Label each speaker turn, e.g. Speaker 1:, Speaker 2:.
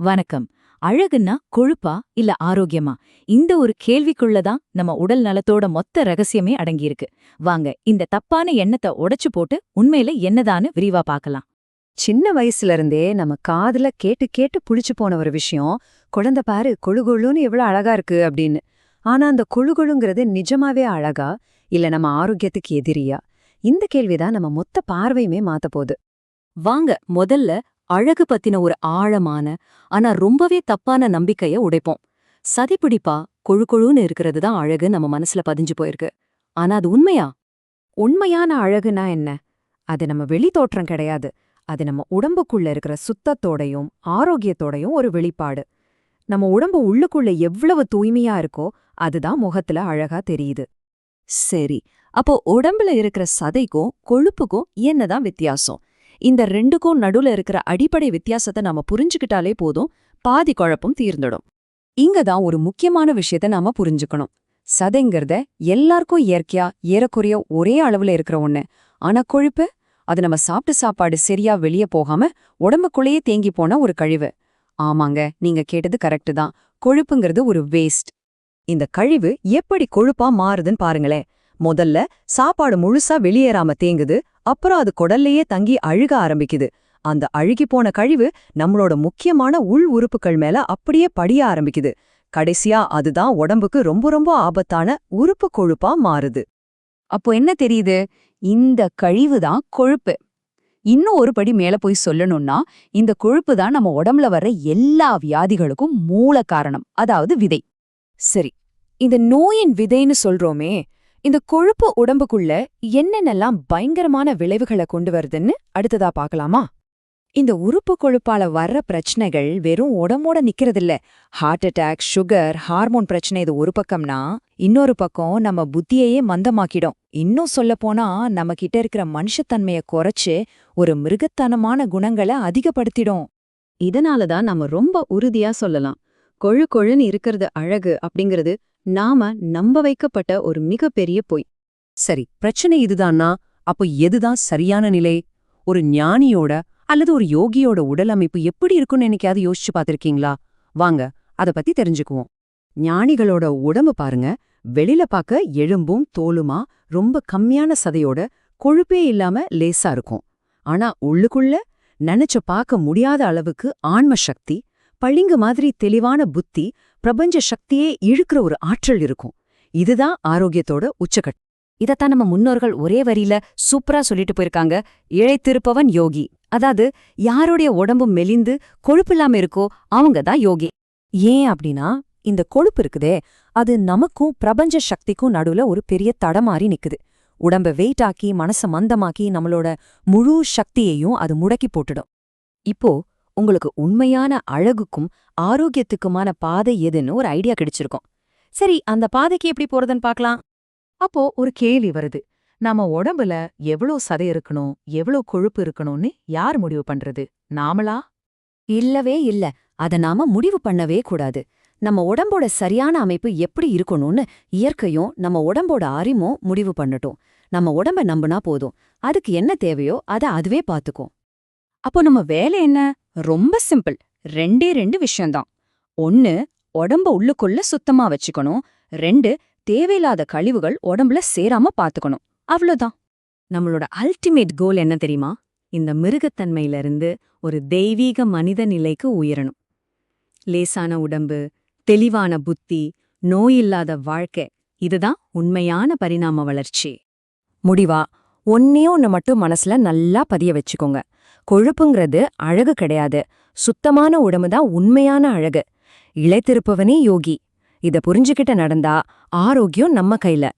Speaker 1: வணக்கம். அழகுன்னா கொழுப்பா இல்ல ஆரோக்கியமா? இந்த ஒரு கேள்விக்குள்ளதான் நம்ம உடல் நலத்தோட மொத்த ரகசியமே அடங்கியிருக்கு. வாங்க இந்த தப்பான எண்ணத்தை உடைச்சு போட்டு உண்மையில என்னதான்னு விரிவா பார்க்கலாம்.
Speaker 2: சின்ன வயசுல இருந்தே நம்ம காதுல கேட்டு கேட்டு புடிச்சு போன ஒரு விஷயம் குழந்தை பாரு கொழு கொழுன்னு எவ்வளவு அழகா இருக்கு அப்படின்னு. ஆனா அந்த கொழு கொழுங்கிறது நிஜமாவே அழகா இல்ல நம்ம ஆரோக்கியத்துக்கு எதிரியா? இந்த கேள்விதான் நம்ம மொத்த பார்வையுமே மாத்த போகுது.
Speaker 1: வாங்க முதல்ல அழகு பத்தின ஒரு ஆழமான ஆனா ரொம்பவே தப்பான நம்பிக்கைய உடைப்போம். சதிப்பிடிப்பா கொழு கொழுன்னு இருக்கிறது தான் அழகு நம்ம மனசுல பதிஞ்சு போயிருக்கு. ஆனா அது உண்மையா?
Speaker 2: உண்மையான அழகுனா என்ன? அது நம்ம வெளி தோற்றம் கிடையாது. அது நம்ம உடம்புக்குள்ள இருக்கிற சுத்தத்தோடையும் ஆரோக்கியத்தோடையும் ஒரு வெளிப்பாடு. நம்ம உடம்பு உள்ளுக்குள்ள எவ்வளவு தூய்மையா இருக்கோ அதுதான் முகத்துல அழகா தெரியுது.
Speaker 1: சரி அப்போ உடம்புல இருக்கிற சதைக்கும் கொழுப்புக்கும் என்னதான் வித்தியாசம்? இந்த ரெண்டுக்கும் நடுல இருக்கிற அடிப்படை வித்தியாசத்தை நாம புரிஞ்சுக்கிட்டாலே போதும். பாதி குழப்பம் தீர்ந்துடும். இங்க தான் ஒரு முக்கியமான விஷயத்த நாம புரிஞ்சுக்கணும். சதைங்கிறத எல்லாருக்கும் இயற்கையா ஏறக்குறைய ஒரே அளவுல இருக்கிற ஒண்ணு. ஆனா கொழுப்பு அது நம்ம சாப்பிட்ட சாப்பாடு சரியா வெளியே போகாம உடம்புக்குள்ளேயே தேங்கி போன ஒரு கழிவு. ஆமாங்க நீங்க கேட்டது கரெக்ட் தான். கொழுப்புங்கிறது ஒரு வேஸ்ட் இந்த கழிவு எப்படி கொழுப்பா மாறுதுன்னு பாருங்களேன். முதல்ல சாப்பாடு முழுசா வெளியேறாம தேங்குது அப்புறம் அது குடல்லையே தங்கி அழுக ஆரம்பிக்குது. அந்த அழுகி போன கழிவு நம்மளோட முக்கியமான உள் உறுப்புகள் மேல அப்படியே படிய ஆரம்பிக்குது. கடைசியா அதுதான் உடம்புக்கு ரொம்ப ரொம்ப ஆபத்தான உறுப்பு கொழுப்பா மாறுது. அப்போ என்ன தெரியுது? இந்த கழிவு தான் கொழுப்பு. இன்னும் ஒரு படி மேல போய் சொல்லணும்னா இந்த கொழுப்பு தான் நம்ம உடம்புல வர்ற எல்லா வியாதிகளுக்கும் மூல காரணம் அதாவது விதை. சரி இந்த நோயின் விதைன்னு சொல்றோமே இந்த கொழுப்பு உடம்புக்குள்ள என்னென்னலாம் பயங்கரமான விளைவுகளை கொண்டு வருதுன்னு அடுத்ததா பார்க்கலாமா? இந்த உறுப்பு கொழுப்பால வர்ற பிரச்சனைகள் வெறும் உடம்போட நிக்கிறதில்ல. ஹார்ட் அட்டாக் சுகர் ஹார்மோன் பிரச்சனை இது ஒரு பக்கம்னா இன்னொரு பக்கம் நம்ம புத்தியையே மந்தமாக்கிடும். இன்னும் சொல்லப்போனா நம்ம கிட்ட இருக்கிற மனுஷத்தன்மைய குறைச்சு ஒரு மிருகத்தனமான குணங்களை அதிகப்படுத்திடும். இதனாலதான் நம்ம ரொம்ப உறுதியா சொல்லலாம். கொழு கொழுன்னு இருக்கிறது அழகு அப்படிங்கிறது நாம நம்ப வைக்கப்பட்ட ஒரு மிகப்பெரிய பொய்.
Speaker 2: சரி பிரச்சனை இதுதான்னா அப்போ எதுதான் சரியான நிலை? ஒரு ஞானியோட அல்லது ஒரு யோகியோட உடல் அமைப்பு எப்படி இருக்கும்னு என்னைக்காவது யோசிச்சு பார்த்திருக்கீங்களா? வாங்க அத பத்தி தெரிஞ்சுக்குவோம். ஞானிகளோட உடம்பு பாருங்க. வெளியில பார்க்க எலும்பும் தோலுமா? ரொம்ப கம்மியான சதையோட கொழுப்பே இல்லாம லேசா இருக்கும். ஆனா உள்ளுக்குள்ள நினைச்ச பார்க்க முடியாத அளவுக்கு ஆன்ம சக்தி பளிங்கு மாதிரி தெளிவான புத்தி பிரபஞ்ச சக்தியே இழுக்கிற ஒரு ஆற்றல் இருக்கும். இதுதான் ஆரோக்கியத்தோட உச்சகட். இதத்தான் நம்ம முன்னோர்கள் ஒரே வரியில சூப்பரா சொல்லிட்டு போயிருக்காங்க. இழைத்திருப்பவன் யோகி. அதாவது யாருடைய உடம்பும் மெலிந்து கொழுப்பில்லாம இருக்கோ அவங்க தான் யோகி. ஏன் அப்படின்னா இந்த கொழுப்பு இருக்குதே அது நமக்கும் பிரபஞ்ச சக்திக்கும் நடுவுல ஒரு பெரிய தடமாறி நிக்குது. உடம்ப வெயிட் ஆக்கி மனச மந்தமாக்கி நம்மளோட முழு சக்தியையும் அது முடக்கி போட்டுடும். இப்போ உங்களுக்கு உண்மையான அழகுக்கும் ஆரோக்கியத்துக்குமான பாதை எதுன்னு ஒரு ஐடியா கிடைச்சிருக்கும். சரி அந்த பாதைக்கு எப்படி போறதுன்னு பார்க்கலாம். அப்போ ஒரு கேள்வி வருது. நம்ம உடம்புல எவ்வளோ சதை இருக்கணும் எவ்வளோ கொழுப்பு இருக்கணும்னு யார் முடிவு பண்றது? நாமளா? இல்லவே இல்ல. அத நாம முடிவு பண்ணவே கூடாது. நம்ம உடம்போட சரியான அமைப்பு எப்படி இருக்கணும்னு இயற்கையும் நம்ம உடம்போட அறிமும் முடிவு பண்ணட்டும். நம்ம உடம்ப நம்புனா போதும். அதுக்கு என்ன தேவையோ அத அதுவே பாத்துக்கும் அப்போ நம்ம வேலை என்ன? ரொம்ப சிம்பிள். ரெண்டே ரெண்டு விஷயம்தான். ஒன்னு உடம்ப உள்ளுக்குள்ள சுத்தமா வச்சுக்கணும். ரெண்டு தேவையில்லாத கழிவுகள் உடம்புல சேராம பாத்துக்கணும். அவ்வளோதான் நம்மளோட அல்டிமேட் கோல் என்ன தெரியுமா? இந்த மிருகத்தன்மையிலிருந்து ஒரு தெய்வீக மனித நிலைக்கு உயரணும். லேசான உடம்பு தெளிவான புத்தி நோயில்லாத வாழ்க்கை இதுதான் உண்மையான பரிணாம வளர்ச்சி. முடிவா? ஒன்னே ஒன்று மட்டும் மனசுல நல்லா பதிய வச்சுக்கோங்க. கொழுப்புங்கிறது அழகு கிடையாது. சுத்தமான உடம்பு தான் உண்மையான அழகு. இழைத்திருப்பவனே யோகி. இத புரிஞ்சுக்கிட்ட நடந்தா ஆரோக்கியம் நம்ம கையில.